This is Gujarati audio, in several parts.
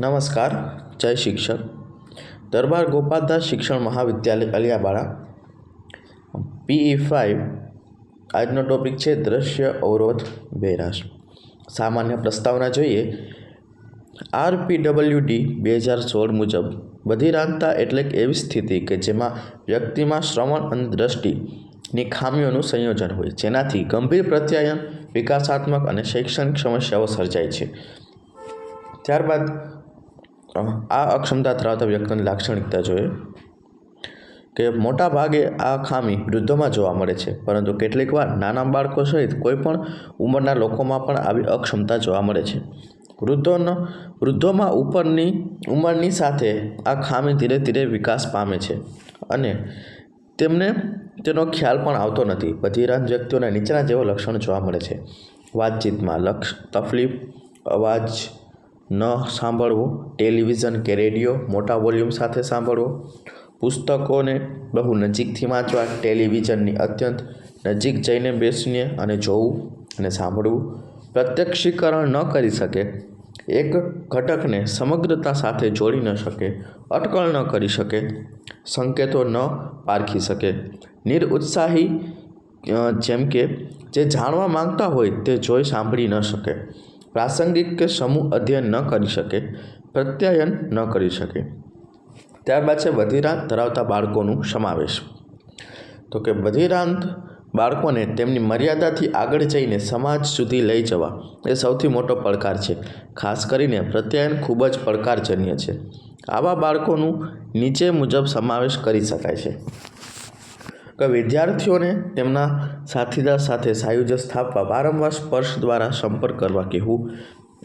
નમસ્કાર, જય શિક્ષક. દરબાર ગોપાલદાસ શિક્ષણ મહાવિદ્યાલય અલિયાબાળા પીઈ ફાઇવ આજનો ટોપિક છે દ્રશ્ય અવરોધ બેરાશ. સામાન્ય પ્રસ્તાવના જોઈએ. આરપીડબલ્યુડી બે હજાર સોળ મુજબ બધિરાંતતા એટલે એવી સ્થિતિ કે જેમાં વ્યક્તિમાં શ્રવણ અને દ્રષ્ટિની ખામીઓનું સંયોજન હોય. જેનાથી ગંભીર પ્રત્યાયન, વિકાસાત્મક અને શૈક્ષણિક સમસ્યાઓ સર્જાય છે. ત્યારબાદ આ અક્ષમતા ધરાવતા વ્યક્તિની લાક્ષણિકતા જોઈએ કે મોટા ભાગે આ ખામી વૃદ્ધોમાં જોવા મળે છે. પરંતુ કેટલીક વાર નાના બાળકો સહિત કોઈપણ ઉંમરના લોકોમાં પણ આવી અક્ષમતા જોવા મળે છે. વૃદ્ધોનો, વૃદ્ધોમાં ઉપરની, ઉંમરની સાથે આ ખામી ધીરે ધીરે વિકાસ પામે છે અને તેમને, તેનો ખ્યાલ પણ આવતો નથી. બધીરાન વ્યક્તિઓના નીચેના જેવા લક્ષણ જોવા મળે છે. વાતચીતમાં લક્ષ તકલીફ અવાજ ન સાંભળવું. ટેલિવિઝન કે રેડિયો મોટા વોલ્યુમ સાથે સાંભળવો. પુસ્તકોને બહુ નજીકથી વાંચવા ટેલિવિઝનની અત્યંત નજીક જઈને બેસીને અને જોવું અને સાંભળવું. પ્રત્યક્ષીકરણ ન કરી શકે. એક ઘટકને સમગ્રતા સાથે જોડી ન શકે. અટકળ ન કરી શકે. સંકેતો ન પારખી શકે. નિરુત્સાહી અ, જેમ કે જે જાણવા માંગતા હોય તે જોઈ સાંભળી ન શકે. પ્રાસંગિક કે સમૂહ અધ્યયન ન કરી શકે, પ્રત્યાયન ન કરી શકે. ત્યારબાદ છે વધીરાંત ધરાવતા બાળકોનું સમાવેશ. તો કે વધીરાંત બાળકોને તેમની મર્યાદાથી આગળ જઈને સમાજ સુધી લઈ જવા એ સૌથી મોટો પડકાર છે. ખાસ કરીને પ્રત્યાયન ખૂબ જ પડકારજન્ય છે. આવા બાળકોનું નીચે મુજબ સમાવેશ કરી શકાય છે. કે વિદ્યાર્થીઓને તેમના સાથીદાર સાથે સાયુજ્ય સ્થાપવા, વારંવાર સ્પર્શ દ્વારા સંપર્ક કરવા કહેવું.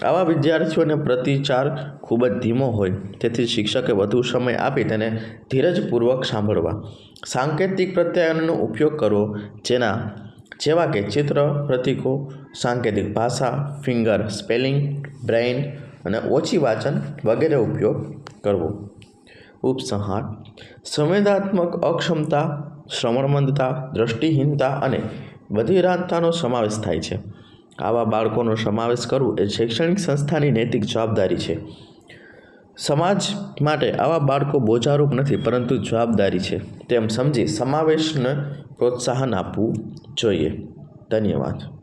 આવા વિદ્યાર્થીઓને પ્રતિચાર ખૂબ જ ધીમો હોય, તેથી શિક્ષકે વધુ સમય આપી તેને ધીરજપૂર્વક સાંભળવા. સાંકેતિક પ્રત્યાયનનો ઉપયોગ કરવો, જેના, જેવા કે ચિત્ર, પ્રતીકો, સાંકેતિક ભાષા, ફિંગર, સ્પેલિંગ, બ્રેઇન અને ઓછી વાંચન વગેરે ઉપયોગ કરવો. ઉપસંહાર સંવેદનાત્મક અક્ષમતા શ્રવણમંદતા દૃષ્ટિહીનતા અને બધિરાંતતાનો સમાવેશ થાય છે. આવા બાળકોનો સમાવેશ કરવો એ શૈક્ષણિક સંસ્થાની નૈતિક જવાબદારી છે. સમાજ માટે આવા બાળકો બોજારૂપ નથી, પરંતુ જવાબદારી છે. તેમ સમજી સમાવેશને પ્રોત્સાહન આપવું જોઈએ. ધન્યવાદ.